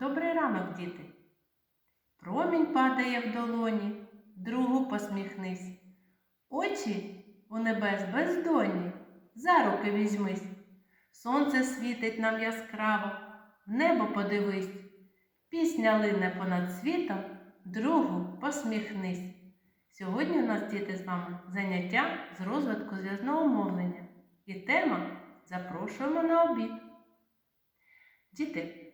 Добрий ранок, діти. Промінь падає в долоні, другу посміхнись. Очі у небес бездонні, за руки візьмись. Сонце світить нам яскраво, в небо подивись. Пісня лине понад світом, другу посміхнись. Сьогодні у нас діти з вами заняття з розвитку зв'язного мовлення. І тема запрошуємо на обід. Діти,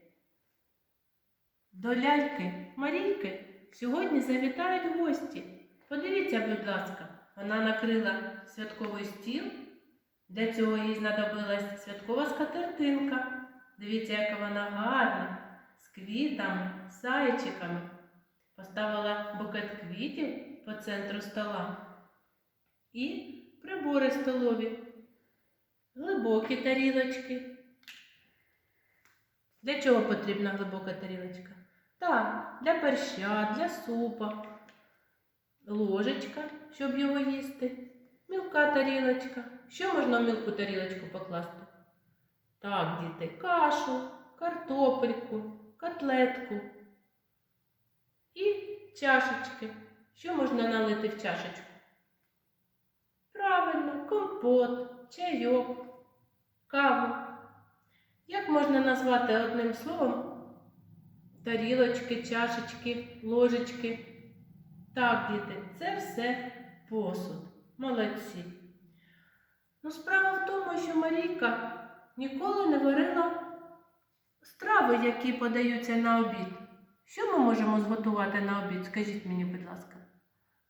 до ляльки Марійки сьогодні завітають гості. Подивіться, будь ласка, вона накрила святковий стіл. Для цього їй знадобилась святкова скатертинка. Дивіться, яка вона гарна, з квітами, з зайчиками. Поставила букет квітів по центру стола. І прибори столові, глибокі тарілочки. Для чого потрібна глибока тарілочка? Так, для борща, для супа, ложечка, щоб його їсти, мілка тарілочка. Що можна в мілку тарілочку покласти? Так, діти, кашу, картопельку, котлетку і чашечки. Що можна налити в чашечку? Правильно, компот, чайок, каву. Як можна назвати одним словом тарілочки, чашечки, ложечки? Так, діти, це все посуд. Молодці. Ну, справа в тому, що Марійка ніколи не варила страви, які подаються на обід. Що ми можемо зготувати на обід? Скажіть мені, будь ласка.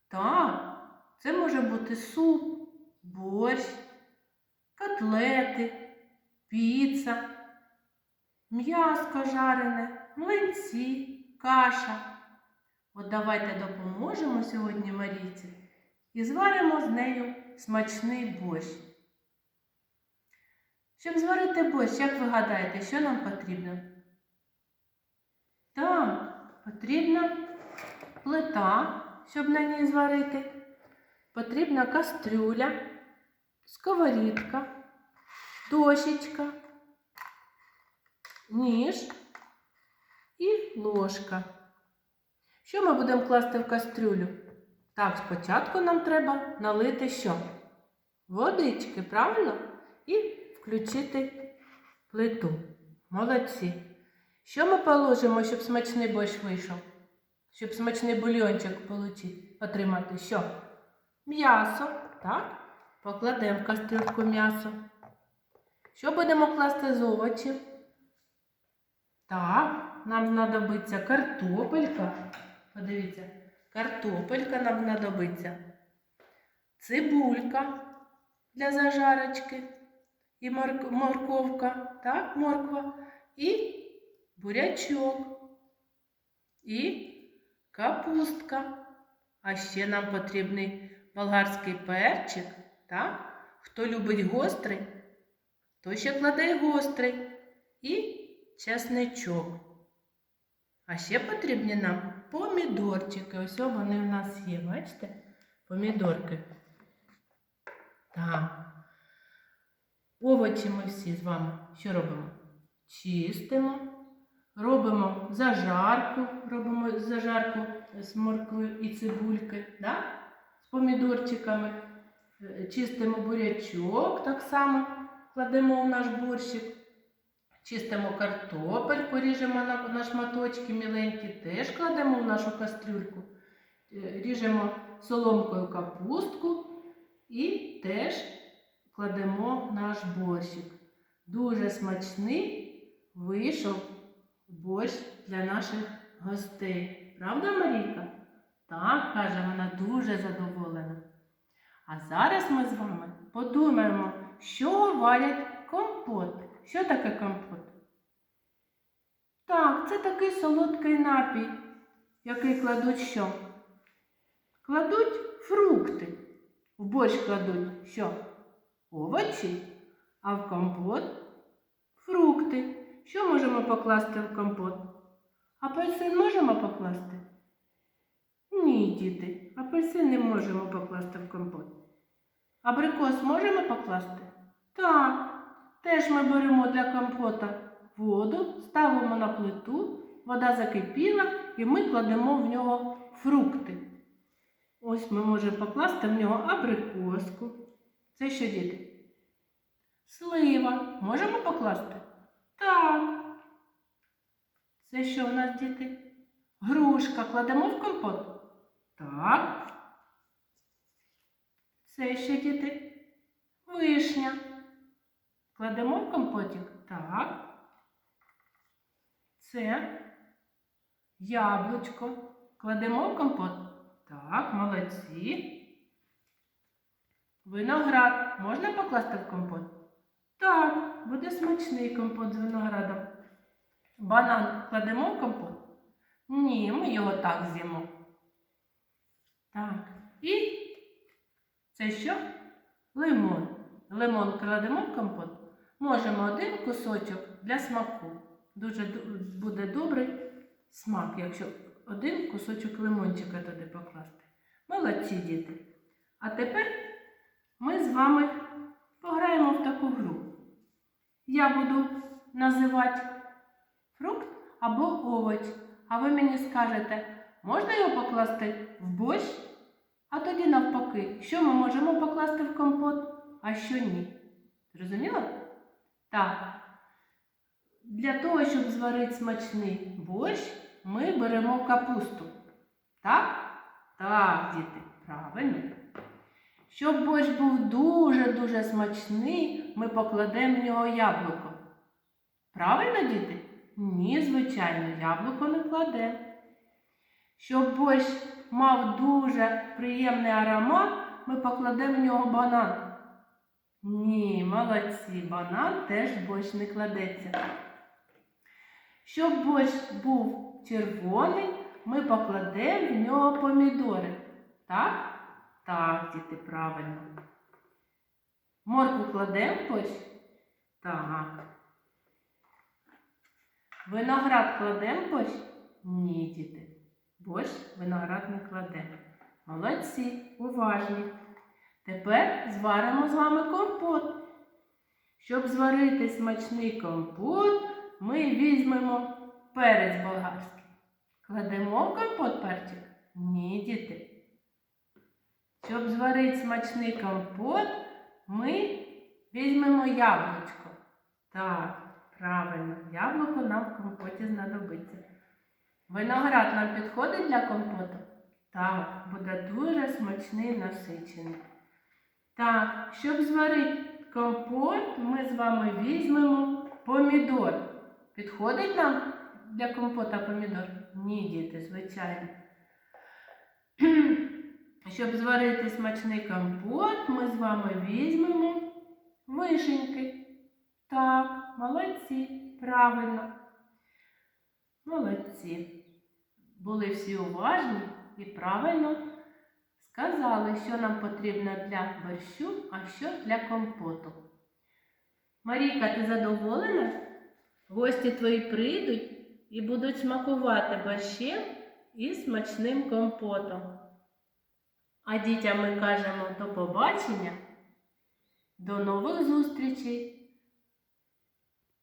Так, це може бути суп, борщ, котлети, піца, м'яско жарене, млинці, каша. От давайте допоможемо сьогодні Марійці і зваримо з нею смачний борщ. Щоб зварити борщ, як ви гадаєте, що нам потрібно? Так, потрібна плита, щоб на ній зварити. Потрібна кастрюля, сковорідка, дощечка, ніж і ложка. Що ми будемо класти в кастрюлю? Так, спочатку нам треба налити що? Водички, правильно? І включити плиту. Молодці. Що ми положимо, щоб смачний борщ вийшов? Щоб смачний бульйончик отримати? Що? М'ясо, так? Покладемо в кастрюльку м'ясо. Що будемо класти з овочів? Так, нам знадобиться картопелька. Подивіться, картопелька нам знадобиться. Цибулька для зажарочки. І морковка, так, морква. І бурячок. І капустка. А ще нам потрібний болгарський перчик, так? Хто любить гострий, то ще кладе гострий. І чесничок. А ще потрібні нам помідорчики. Ось вони в нас є, бачите? Помідорки. Так. Овочі ми всі з вами що робимо? Чистимо, робимо зажарку, робимо зажарку з моркви і цибульки, да? з помідорчиками. Е, Чистимо бурячок, так само кладемо в наш борщик. Чистимо картопельку, ріжемо на, на шматочки міленькі, теж кладемо в нашу кастрюльку. Е, Ріжемо соломкою капустку і теж кладемо наш борщик. Дуже смачний вийшов борщ для наших гостей. Правда, Марійка? Так, каже, вона дуже задоволена. А зараз ми з вами подумаємо, що варять компот. Що таке компот? Так, це такий солодкий напій, який кладуть що? Кладуть фрукти. В борщ кладуть що? Овочі, а в компот фрукти. Що можемо покласти в компот? Апельсин можемо покласти? Ні, діти, апельсин не можемо покласти в компот. Абрикос можемо покласти? Так. Теж ми беремо для компота воду, ставимо на плиту вода закипіла, і ми кладемо в нього фрукти. Ось ми можемо покласти в нього абрикоску. Це що, діти? Слива. Можемо покласти? Так. Це що у нас, діти? Грушка. Кладемо в компот? Так. Це що, діти? Вишня. Кладемо в компотик? Так. Це яблучко. Кладемо в компот? Так, молодці. Виноград можна покласти в компот? Так, буде смачний компот з виноградом. Банан кладемо в компот? Ні, ми його так з'їмо. Так. І це що? Лимон. Лимон кладемо в компот. Можемо один кусочок для смаку. Дуже буде добрий смак, якщо один кусочок лимончика туди покласти. Молодці діти. А тепер ми з вами пограємо в таку гру. Я буду називати фрукт або овоч, а ви мені скажете, можна його покласти в борщ? А тоді навпаки, що ми можемо покласти в компот, а що ні. Зрозуміло? Так. Для того, щоб зварити смачний борщ, ми беремо капусту. Так? Так, діти, правильно. Щоб борщ був дуже-дуже смачний, ми покладемо в нього яблуко. Правильно, діти? Ні, звичайно, яблуко не кладемо. Щоб борщ мав дуже приємний аромат, ми покладемо в нього банан. Ні, молодці, банан теж борщ не кладеться. Щоб борщ був червоний, ми покладемо в нього помідори. Так? Так, діти, правильно. Морку кладемо в борщ? Так. Виноград кладемо в борщ? Ні, діти. Борщ виноград не кладемо. Молодці, уважні. Тепер зваримо з вами компот. Щоб зварити смачний компот, ми візьмемо перець болгарський. Кладемо в компот перчик? Ні, діти. Щоб зварити смачний компот, ми візьмемо яблучко. Так, правильно, яблуко нам в компоті знадобиться. Виноград нам підходить для компоту? Так, буде дуже смачний насичений. Так, щоб зварити компот, ми з вами візьмемо помідор. Підходить нам для компота помідор? Ні, діти, звичайно. Щоб зварити смачний компот, ми з вами візьмемо вишеньки. Так, молодці, правильно. Молодці. Були всі уважні і правильно сказали, що нам потрібно для борщу, а що для компоту. Марійка, ти задоволена? Гості твої прийдуть і будуть смакувати борщем і смачним компотом. А дітям ми кажемо до побачення, до нових зустрічей!